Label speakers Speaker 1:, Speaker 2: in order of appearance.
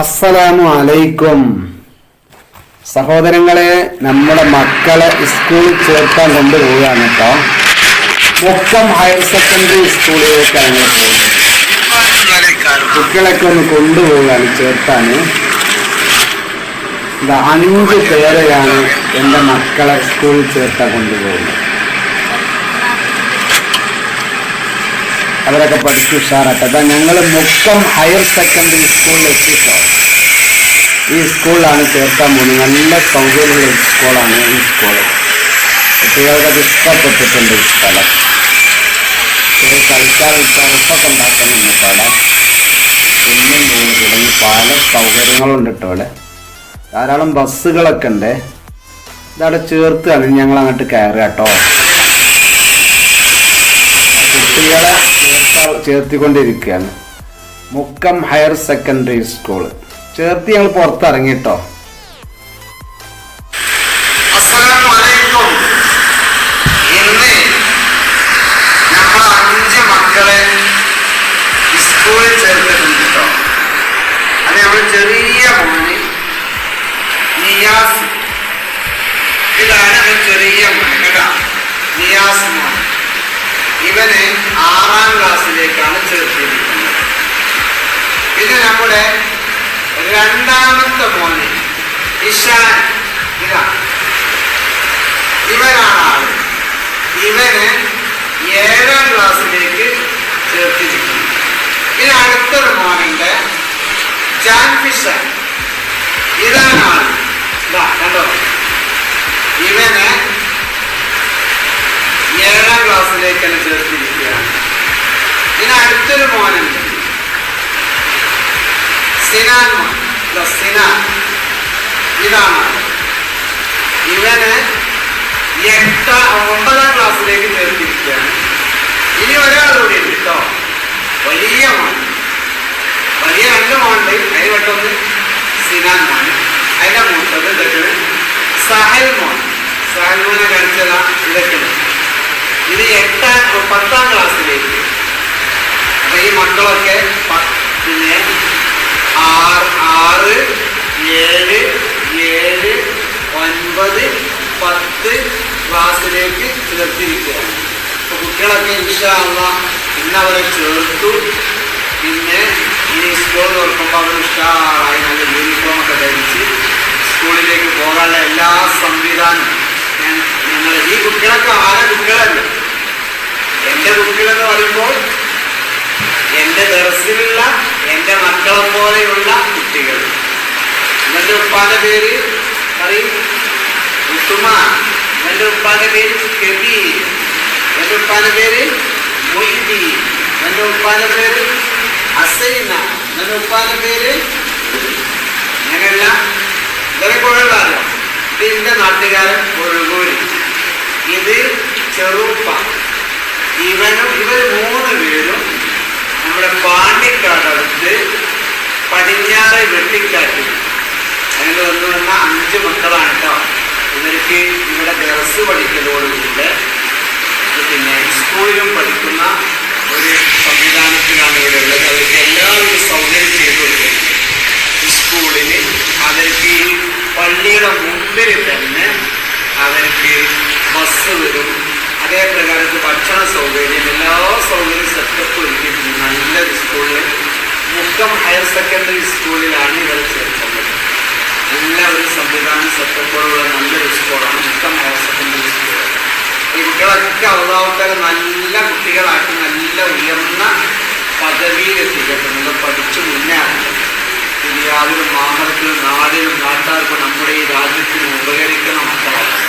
Speaker 1: അസ്സലാമു അലൈക്കും. സഹോദരങ്ങളെ നമ്മുടെ മക്കളെ സ്കൂളിൽ ചേർക്കാൻ കൊണ്ടുപോവുകയാണ് കേട്ടോ മുക്കം ഹയർ സെക്കൻഡറി സ്കൂളിലേക്കാണ് കുട്ടികളൊക്കെ ഒന്ന് കൊണ്ടുപോവുകയാണ് ചേർത്താൻ. അഞ്ച് പേരെയാണ് എന്റെ മക്കളെ സ്കൂളിൽ ചേർത്താൻ കൊണ്ടുപോകുന്നത് അവരൊക്കെ പഠിച്ചു ഉഷാറാട്ടെ അപ്പം ഞങ്ങൾ മുക്കം ഹയർ സെക്കൻഡറി സ്കൂളിൽ ഈ സ്കൂളിലാണ് ചേർക്കാൻ പോകുന്നത്. നല്ല സൗകര്യമുള്ള സ്കൂളാണ് ഈ സ്കൂൾ കുട്ടികൾക്കത് ഇഷ്ടപ്പെട്ടിട്ടുണ്ട് ഈ സ്ഥലം. കുട്ടികൾ കളിക്കാൻ ടർഫൊക്കെ ഉണ്ടാക്കുന്നുണ്ട് സ്വിമ്മിംഗ് പൂൾ തുടങ്ങി പല സൗകര്യങ്ങളുണ്ട് കേട്ടോ ഇവിടെ. ധാരാളം ബസ്സുകളൊക്കെ ഉണ്ട്. ഇതവിടെ ചേർത്ത് അതിന് ഞങ്ങൾ അങ്ങോട്ട് കയറുക കേട്ടോ. കുട്ടികളെ ചേർത്ത ചേർത്തിക്കൊണ്ടിരിക്കുകയാണ്. Mukkam higher secondary school. ചേർത്ത് ഞങ്ങൾ പുറത്തിറങ്ങിട്ടോ?
Speaker 2: ചെറിയ മോന് നിയാസ്. ഇതാണ് ചെറിയ മോൻ കേട്ടോ. നിയാസ് ഇവനെ ആറാം ക്ലാസ്സിലേക്കാണ് ചേർത്തിരിക്കുന്നത്. ഇത് നമ്മുടെ രണ്ടാമത്തെ മോനെ ഇഷാൻ ഇതാ ഇവനാണ് ആൾ. ഇവന് ഏഴാം ക്ലാസ്സിലേക്ക് ചേർത്തിരിക്കുന്നു. ഇത് അടുത്തൊരു മോനുണ്ട് ജാൻ ഫിഷർ. ഇതാണ് ആൾ. കണ്ടോ? ഇവന് ക്ലാസ്സിലേക്ക് തന്നെ ചേർത്തിരിക്കുകയാണ് ഇനി അടുത്തൊരു മോനുണ്ട് സിനാൻ മോൻ. സിനാൻ ഇതാണ്. ഇവന് എട്ട ഒമ്പതാം ക്ലാസ്സിലേക്ക് ചേർത്തിരിക്കുകയാണ്. ഇനി ഒരാളുകൂടി ഉണ്ട് കേട്ടോ. വലിയ മോൻ. വലിയ രണ്ട് മോണ്ട് അതിന് പെട്ടെന്ന് സിനാൻ മോൻ. പത്താം ക്ലാസ്സിലേക്ക്. അപ്പൊ ഈ മക്കളൊക്കെ പിന്നെ ആറ് ആറ് ഏഴ് ഏഴ് ഒൻപത് പത്ത് ക്ലാസ്സിലേക്ക് ചേർത്തിരിക്കുകയാണ് അപ്പൊ കുട്ടികളൊക്കെ ഇൻഷാള്ള ഇന്ന് അവരെ ചേർത്തു. പിന്നെ ഇനി സ്കൂൾ തുറക്കുമ്പോൾ അവർ ഉഷാറായി നല്ല യൂണിഫോം ഒക്കെ ധരിച്ച് സ്കൂളിലേക്ക് പോകാനുള്ള എല്ലാ സംവിധാനവും ഞാൻ ഞങ്ങൾ ഈ കുട്ടികളൊക്കെ ആരെ കുട്ടികളല്ല എന്റെ കുട്ടികളെന്ന് പറയുമ്പോൾ എന്റെ ദർസിലുള്ള എന്റെ മക്കളെ പോലെയുള്ള കുട്ടികൾ. എന്നിട്ട് ഉപ്പാന്റെ പേര് പറയും. ഉത്തുമാൻ ഇവന്റെ ഉപ്പാന്റെ പേര് കബീർ. എന്റെ ഉപ്പാന്റെ പേര് മൊയ്തി എന്റെ ഉപ്പാന്റെ പേര് അസൈന. എന്റെ ഉപ്പാന്റെ പേര് അങ്ങനെയല്ല ഇവരെ കുഴപ്പമില്ല ഇത് എന്റെ നാട്ടുകാരൻ ഒഴുകൂരി ഇത് ചെറുപ്പ. ഇവനും ഇവർ മൂന്ന് പേരും നമ്മുടെ പാണ്ടിക്കാടടുത്ത് പടിഞ്ഞാറ് വെട്ടിക്കാട്ടിൽ അങ്ങനെ വന്നു വന്ന അഞ്ച് മക്കളാണ് കേട്ടോ ഇവർക്ക് ഇവിടെ ദർസ് പഠിക്കലോടുകൂടെ പിന്നെ സ്കൂളിലും പഠിക്കുന്ന ഒരു സംവിധാനത്തിലാണ് ഭക്ഷണ സൗകര്യം എല്ലാ സൗകര്യം സെറ്റപ്പ് ഒരുക്കിയിട്ടുണ്ട്. നല്ലൊരു സ്കൂളിൽ മുക്കം ഹയർ സെക്കൻഡറി സ്കൂളിലാണ് ഇവർ ചേർക്കുന്നത്. നല്ല ഒരു സംവിധാനം സെറ്റപ്പോടുള്ള നല്ലൊരു സ്കൂളാണ് മുക്കം ഹയർ സെക്കൻഡറി സ്കൂൾ ഈ കുട്ടികളൊക്കെ അവതാവത്തക നല്ല കുട്ടികളാക്കി നല്ല ഉയർന്ന പദവിയിലെത്തിക്കട്ടെ നിങ്ങൾ പഠിച്ചു മുന്നേറണം ദുനിയാവിലും മാമലത്തിലും നാടിനും നാട്ടാർക്കും നമ്മുടെ ഈ രാജ്യത്തിനും ഉപകരിക്കണം മക്കളാണ്.